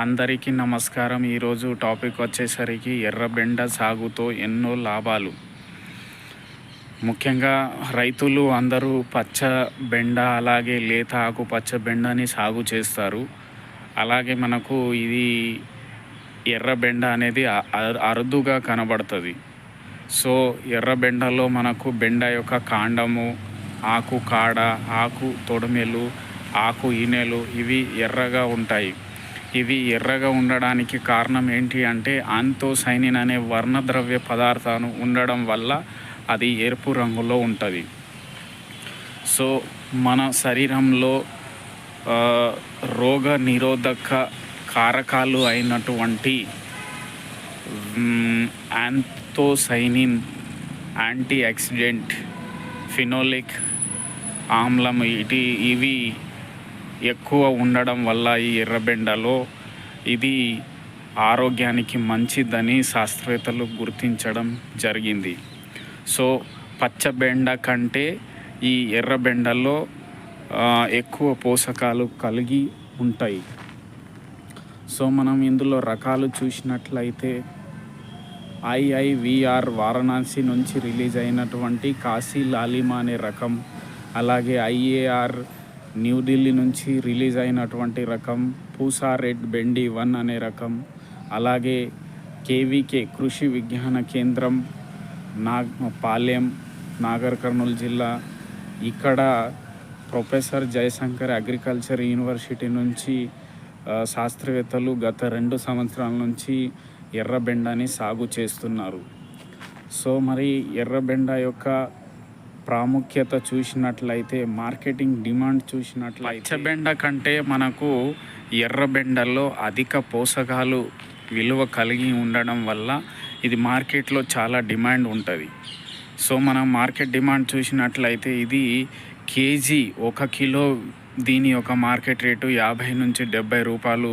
అందరికీ నమస్కారం. ఈరోజు టాపిక్ వచ్చేసరికి ఎర్రబెండ సాగుతో ఎన్నో లాభాలు. ముఖ్యంగా రైతులు అందరూ పచ్చ బెండ అలాగే లేత ఆకు పచ్చ బెండని సాగు చేస్తారు. అలాగే మనకు ఇది ఎర్రబెండ అనేది అరుదుగా కనబడుతుంది. సో ఎర్రబెండలో మనకు బెండ యొక్క కాండము ఆకు కాడ ఆకు తొడిమెలు ఆకు ఈనెలు ఇవి ఎర్రగా ఉంటాయి. ఇవి ఎర్రగా ఉండడానికి కారణం ఏంటి అంటే ఆంతోసైనిన్ అనే వర్ణద్రవ్య పదార్థాలు ఉండడం వల్ల అది ఎరుపు రంగులో ఉంటుంది. సో మన శరీరంలో రోగ నిరోధక కారకాలు అయినటువంటి యాంతోసైనిన్ యాంటీ ఆక్సిడెంట్ ఫినోలిక్ ఆమ్లం ఇటు ఇవి ఎక్కువ ఉండడం వల్ల ఈ ఎర్రబెండలో ఇది ఆరోగ్యానికి మంచిదని శాస్త్రవేత్తలు గుర్తించడం జరిగింది. సో పచ్చబెండ కంటే ఈ ఎర్రబెండలో ఎక్కువ పోషకాలు కలిగి ఉంటాయి. సో మనం ఇందులో రకాలు చూసినట్లయితే ఐఐవిఆర్ వారణాసి నుంచి రిలీజ్ అయినటువంటి కాశీ లాలిమా అనే రకం అలాగే ఐఏఆర్ న్యూఢిల్లీ నుంచి రిలీజ్ అయినటువంటి రకం పూసా రెడ్ బెండి వన్ అనే రకం అలాగే కేవీకే కృషి విజ్ఞాన కేంద్రం నాగ్ పాలెం నాగర్ కర్నూలు జిల్లా ఇక్కడ ప్రొఫెసర్ జయశంకర్ అగ్రికల్చర్ యూనివర్సిటీ నుంచి శాస్త్రవేత్తలు గత రెండు సంవత్సరాల నుంచి ఎర్రబెండని సాగు చేస్తున్నారు. సో మరి ఎర్రబెండ యొక్క ప్రాముఖ్యత చూసినట్లయితే మార్కెటింగ్ డిమాండ్ చూసినట్లయితే పచ్చబెండ కంటే మనకు ఎర్రబెండల్లో అధిక పోషకాలు విలువ కలిగి ఉండడం వల్ల ఇది మార్కెట్లో చాలా డిమాండ్ ఉంటుంది. సో మనం మార్కెట్ డిమాండ్ చూసినట్లయితే ఇది కేజీ ఒక కిలో దీని యొక్క మార్కెట్ రేటు యాభై నుంచి డెబ్బై రూపాయలు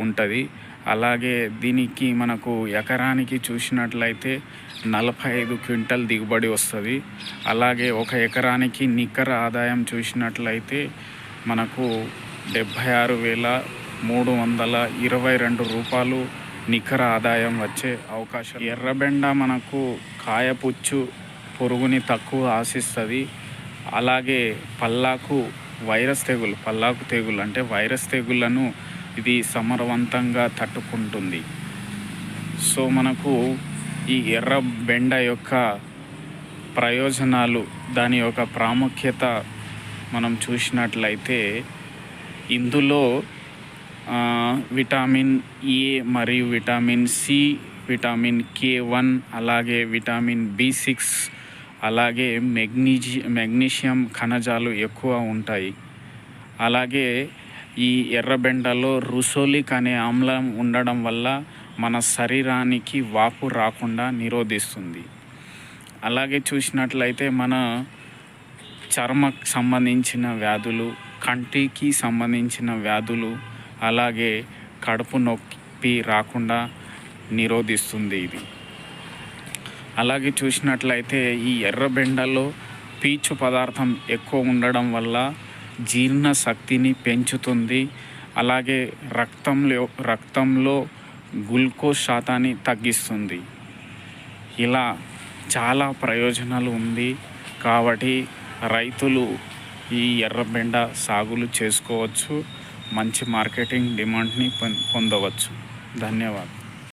ఉంటుంది. అలాగే దీనికి మనకు ఎకరానికి చూసినట్లయితే నలభై ఐదు క్వింటల్ దిగుబడి వస్తుంది. అలాగే ఒక ఎకరానికి నికర ఆదాయం చూసినట్లయితే మనకు డెబ్భై ఆరు వేల మూడు వందల ఇరవై రెండు రూపాయలు నికర ఆదాయం వచ్చే అవకాశం. ఎర్రబెండ మనకు కాయపుచ్చు పురుగుని తక్కువ ఆశిస్తుంది. అలాగే పల్లాకు వైరస్ తెగులు పల్లాకు తెగులు అంటే వైరస్ తెగులను ఇది సమరవంతంగా తట్టుకుంటుంది. సో మనకు ఈ ఎర్ర బెండ యొక్క ప్రయోజనాలు దాని యొక్క ప్రాముఖ్యత మనం చూసినట్లయితే ఇందులో విటామిన్ విటమిన్ ఏ మరియు vitamin C vitamin K one అలాగే విటమిన్ బి సిక్స్ అలాగే మెగ్నీజి మెగ్నీషియం ఖనిజాలు ఎక్కువ ఉంటాయి. అలాగే ఈ ఎర్రబెండలో రుసోలిక్ అనే ఆమ్లం ఉండడం వల్ల మన శరీరానికి వాపు రాకుండా నిరోధిస్తుంది. అలాగే చూసినట్లయితే మన చర్మకు సంబంధించిన వ్యాధులు కంటికి సంబంధించిన వ్యాధులు అలాగే కడుపు నొప్పి రాకుండా నిరోధిస్తుంది ఇది. అలాగే చూసినట్లయితే ఈ ఎర్రబెండలో పీచు పదార్థం ఎక్కువ ఉండడం వల్ల జీర్ణ శక్తిని పెంచుతుంది. అలాగే రక్తంలో రక్తంలో గ్లూకోజ్ శాతాన్ని తగ్గిస్తుంది. ఇలా చాలా ప్రయోజనాలు ఉంది. కాబట్టి రైతులు ఈ ఎర్రబెండ సాగులు చేసుకోవచ్చు. మంచి మార్కెటింగ్ డిమాండ్ని పొందవచ్చు. ధన్యవాదాలు.